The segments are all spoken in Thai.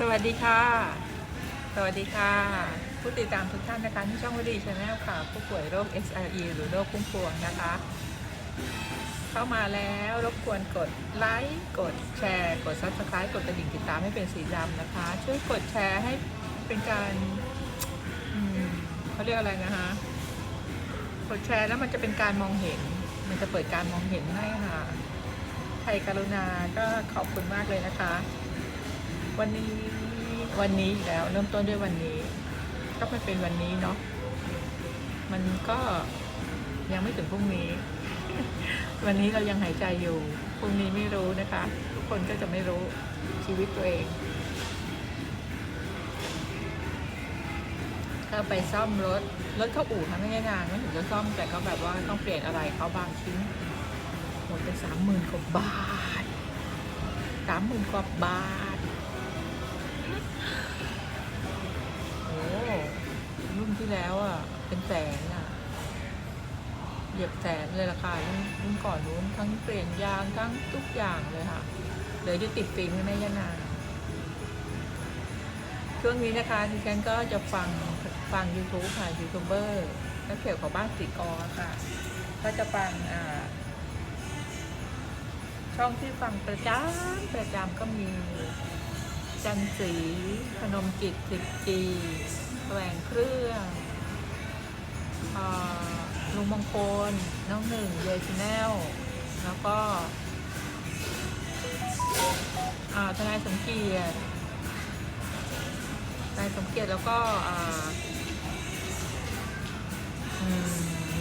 สวัสดีค่ะ สวัสดีค่ะ ผู้ติดตามทุกท่านนะคะที่ช่องวดีชาแนลค่ะ ผู้ป่วยโรค SLE หรือโรคพุ่มพวงนะคะ เข้ามาแล้วรบกวนกดไลค์ กดแชร์ กด subscribe กดกระดิ่งติดตามให้เป็นสีดำนะคะ ช่วยกดแชร์ให้เป็นการเขาเรียกอะไรนะคะ กดแชร์แล้วมันจะเป็นการมองเห็น มันจะเปิดการมองเห็นให้ค่ะใครกรุณาก็ขอบคุณมากเลยนะคะ วันนี้วันนี้อีกแล้ว เริ่มต้นด้วยวันนี้ ก็ไม่เป็นวันนี้เนาะมันก็ยังไม่ถึงพรุ่งนี้ วันนี้เรายังหายใจอยู่พรุ่งนี้ไม่รู้นะคะ ทุกคนก็จะไม่รู้ชีวิตตัวเองก็ไปซ่อมรถรถเข้าอู่ทำไม่ได้นานไม่ถึงจะซ่อมแต่ก็แบบว่าต้องเปลี่ยนอะไรเขาบางชิ้นหมดไปสามหมื่นกว่าบาทสามหมื่นกว่าบาท เหยียบแสนเลยราคารุ่นรุ่นก่อนนู้นทั้งเปลี่ยนยางทั้งทุกอย่างเลยค่ะเหลือจะติดฟิล์มไม่แม่ยานางช่วงนี้นะคะดิฉันก็จะฟังฟัง YouTube ค่ะยูทูบเบอร์และเกี่ยวกับบ้านสีกอค่ะ ก็จะฟังอ่าช่องที่ฟังประจำประจำก็มี จันสีพนมจิตสิบจีแหวงเครื่องอ่า ลุงมงคล น้องหนึ่งเยชแนลแล้วก็อาทนายสมเกียรติทนายสมเกียรติแล้วก็อ่าอืม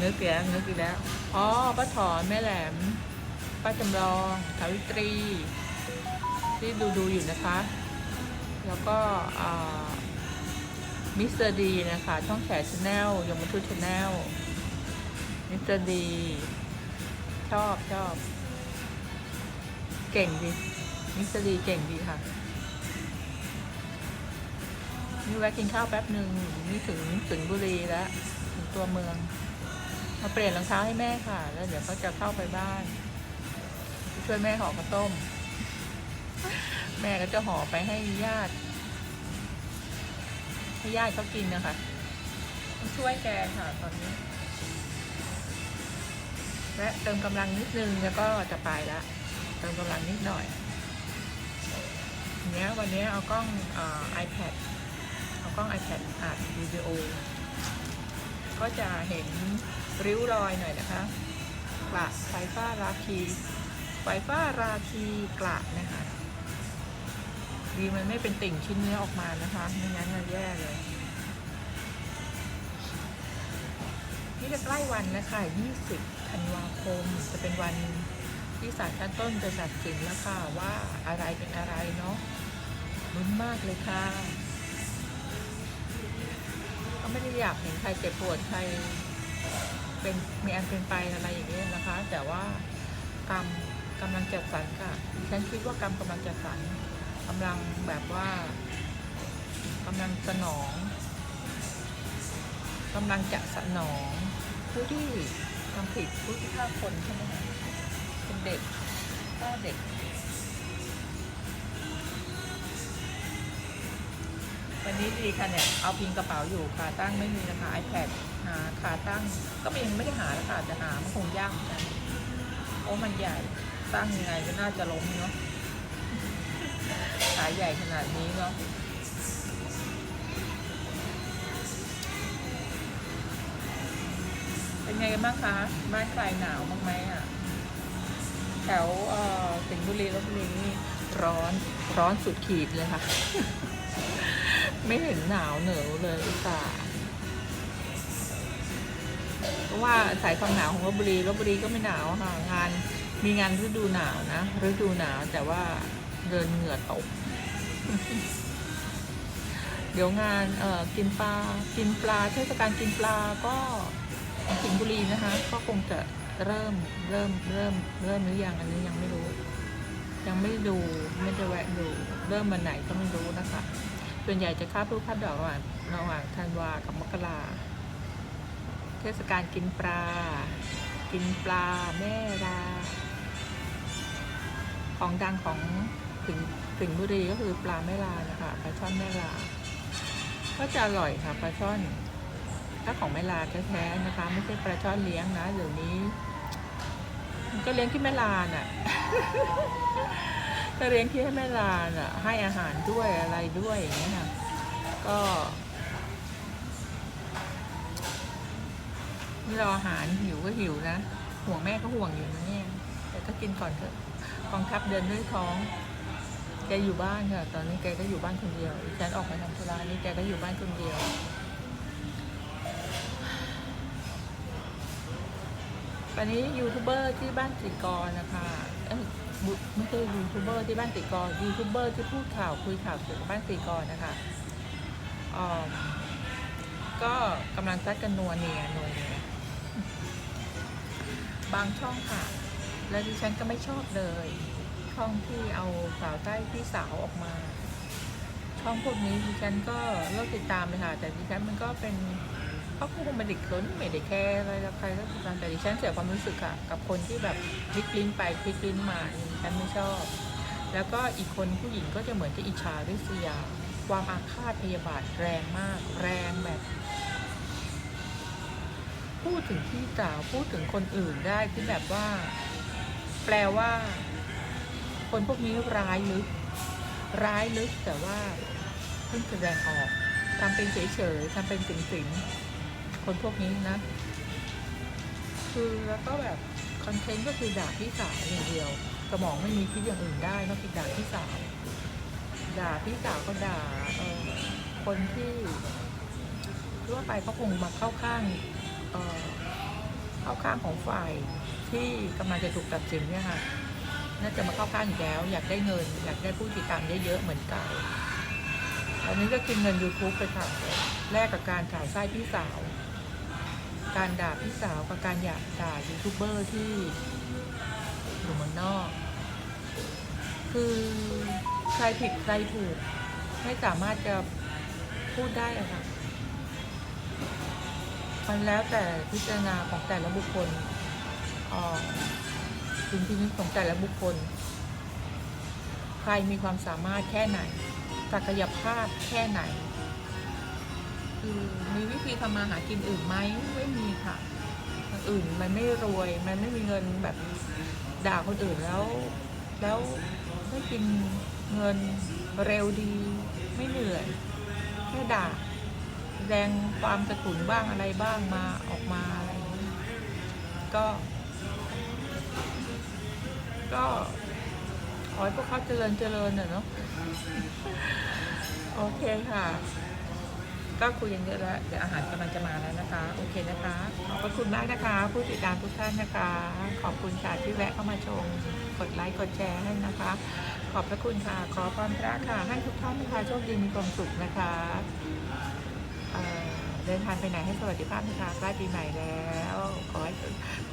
นึกแล้วนึกอีกแล้ว อ๋อป้าถอนแม่แหลม ป้าจำลองสาวิตรี ที่ดูดูอยู่นะคะ แล้วก็มิสเตอร์ดีนะคะ ช่องแฉชแนลยมทูชแนล มิสเตอร์ดี ชอบชอบ เก่งดีมิสเตอร์ดีเก่งดีค่ะ นี่แวะกินข้าวแป๊บหนึ่งนี่ถึงสิงบุรีแล้ว ถึงตัวเมือง มาเปลี่ยนรองเท้าให้แม่ค่ะ แล้วเดี๋ยวเขาจะเข้าไปบ้าน ช่วยแม่ห่อข้าวต้ม แม่ก็จะห่อไปให้ญาติ ให้ญาติเขากินนะคะ ช่วยแกค่ะตอนนี้ และเติมกำลังนิดนึงแล้วก็จะไปละเติมกำลังนิดหน่อยเนี้ยวันนี้เอากล้องเอ่อ iPad เอากล้อง iPad อัดวิดีโอ ก็จะเห็นริ้วรอยหน่อยนะคะกระไฟฟ้าราคีไฟฟ้าราคีกระนะคะดีมันไม่เป็นติ่งชิ้นเนื้อออกมานะคะไม่งั้นจะแย่เลย นี่จะใกล้วันแล้วค่ะ20 ธันวาคม จะเป็นวันที่ศาลชั้นต้นจะตัดสินแล้วค่ะว่าอะไรเป็นอะไรเนาะลุ้นมากเลยค่ะก็ไม่ได้อยากเห็นใครเจ็บปวดใครเป็นมีอันเป็นไปอะไรอย่างนี้นะคะ แต่ว่ากรรมกำลังจัดสรรค่ะฉันคิดว่ากรรมกำลังจัดสรรกำลังแบบว่ากำลังสนองกำลังจะสนองผู้ที่ ทำผิดผู้ที่ฆ่าคนใช่ไหมคะเป็นเด็กฆ่าเด็ก วันนี้ดีค่ะเนี่ย เอาพิงกระเป๋าอยู่ขาตั้งไม่มีนะคะ iPad หาขาตั้งก็ยังไม่ได้หาแล้วค่ะจะหามันคงยากเหมือนกันโอ้มันใหญ่ตั้งยังไงก็น่าจะล้มเนาะขาใหญ่ขนาดนี้เนาะ เป็นไงกันบ้างคะ บ้านใครหนาวบ้างไหมอะ แถวเอ่อสิงห์บุรีลบบุรีนี่ร้อนร้อนสุดขีดเลยค่ะ ไม่เห็นหนาวเหนาวเลยอุตส่าห์เพราะว่าสายความหนาวของลบบุรีลบบุรีก็ไม่หนาวค่ะ งานมีงานฤดูหนาวนะฤดูหนาวแต่ว่าเดินเหงื่อตก เดี๋ยวงานเอ่อกินปลากินปลาเทศกาลกินปลาก็ สิงห์บุรีนะคะ ก็คงจะเริ่มเริ่มเริ่มเริ่มหรือยังอันนี้ยังไม่รู้ ยังไม่ดูไม่ได้แวะดูเริ่มวันไหนก็ไม่รู้นะคะส่วนใหญ่จะค่าผู้ค่าดอกระหว่างระหว่างธันวากับมกราเทศกาลกินปลา กินปลาแม่ดาของดังของถึงถึงบุรีก็คือปลาแม่ลานะคะปลาช่อนแม่ลา ก็จะอร่อยค่ะปลาช่อน ถ้าของแม่ลาแท้ๆนะคะ ไม่ใช่ปลาช่อนเลี้ยงนะเดี๋ยวนี้ มันก็เลี้ยงที่แม่ลาน่ะก็เลี้ยงที่ให้แม่ลาน่ะ ให้อาหารด้วยอะไรด้วยอย่างเงี้ยค่ะก็นี่เราอาหารหิวก็หิวนะ ห่วงแม่ก็ห่วงอยู่นะเนี่ย แต่ก็กินก่อนเถอะกองทัพเดินด้วยท้องแกอยู่บ้านค่ะ ตอนนี้แกก็อยู่บ้านคนเดียวฉันออกมาทำธุระนี่แกก็อยู่บ้านคนเดียว วันนี้ยูทูบเบอร์ที่บ้านติกรนะคะเอ้ยไม่ใช่ยูทูบเบอร์ที่บ้านติกรยูทูบเบอร์ที่พูดข่าวคุยข่าวเกี่ยวกับบ้านติกรนะคะอ่อก็กำลังซัดกันนัวเนียนัวเนียบางช่องค่ะ แล้วดิฉันก็ไม่ชอบเลยช่องที่เอาสาวใต้พี่สาวออกมา ช่องพวกนี้ดิฉันก็เลิกติดตามเลยค่ะ แต่ดิฉันมันก็เป็น เขาคงเป็นเด็กคนไม่ได้แคร์อะไรกับใครก็ตามแต่ดิฉันเสียความรู้สึกค่ะกับคนที่แบบพลิกลิ้นไปพลิกลิ้นมาดิฉันไม่ชอบ แล้วก็อีกคนผู้หญิงก็จะเหมือนจะอิจฉาริษยา ความอาฆาตพยาบาทแรงมาก แรงแบบ พูดถึงพี่สาวพูดถึงคนอื่นได้ที่แบบว่า แปลว่า คนพวกนี้ร้ายลึก ร้ายลึกแต่ว่าเพิ่งแสดงออกทำเป็นเฉยๆทำเป็นสิงสิงๆ คนพวกนี้นะ คือแล้วก็แบบคอนเทนต์ก็คือด่าพี่สาวอย่างเดียว สมองไม่มีคิดอย่างอื่นได้นอกจากด่าพี่สาว ด่าพี่สาวก็ด่าเออคนที่ทั่วไปเขาคงมาเข้าข้างเออเข้าข้างของฝ่ายที่กำลังจะถูกตัดสินเนี่ยค่ะน่าจะมาเข้าข้างอีกแล้ว อยากได้เงิน อยากได้ผู้ติดตามเยอะๆเหมือนเก่าตอนนี้ก็กินเงิน YouTube ไปค่ะแลกกับการขายไส้พี่สาว การด่าพี่สาวกับการอยากด่ายูทูบเบอร์ที่อยู่เมืองนอก คือใครผิดใครถูก ไม่สามารถจะพูดได้อะค่ะมันแล้วแต่พิจารณาของแต่ละบุคคลอ่อดุลพินิจของแต่ละบุคคล ใครมีความสามารถแค่ไหนศักยภาพแค่ไหน มีวิธีทำมาหากินอื่นไหมไม่มีค่ะอื่นมันไม่รวย มันไม่มีเงินแบบด่าคนอื่นแล้ว แล้วได้กินเงินเร็วดีไม่เหนื่อย แค่ด่าแสดงความสะทุนบ้างอะไรบ้างมาออกมาอะไรก็ ก็ขอให้พวกเขาเจริญเจริญน่ะเนาะโอเคค่ะ ก็คุยกันเยอะแล้วเดี๋ยวอาหารกำลังจะมาแล้วนะคะ โอเคนะคะ ขอบพระคุณมากนะคะ ผู้ติดตามทุกท่านนะคะ ขอบคุณค่ะที่แวะเข้ามาชม กดไลค์กดแชร์ให้นะคะ ขอบพระคุณค่ะ ขอพรพระค่ะให้ทุกท่านนะคะโชคดีมีความสุขนะคะเอ่อเดินทางไปไหนให้สวัสดิภาพนะคะใกล้ปีใหม่แล้ว ขอให้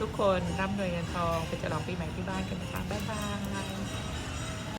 ทุกคนร่ำรวยเงินทองไปฉลองปีใหม่ที่บ้านกันนะคะบ๊ายบาย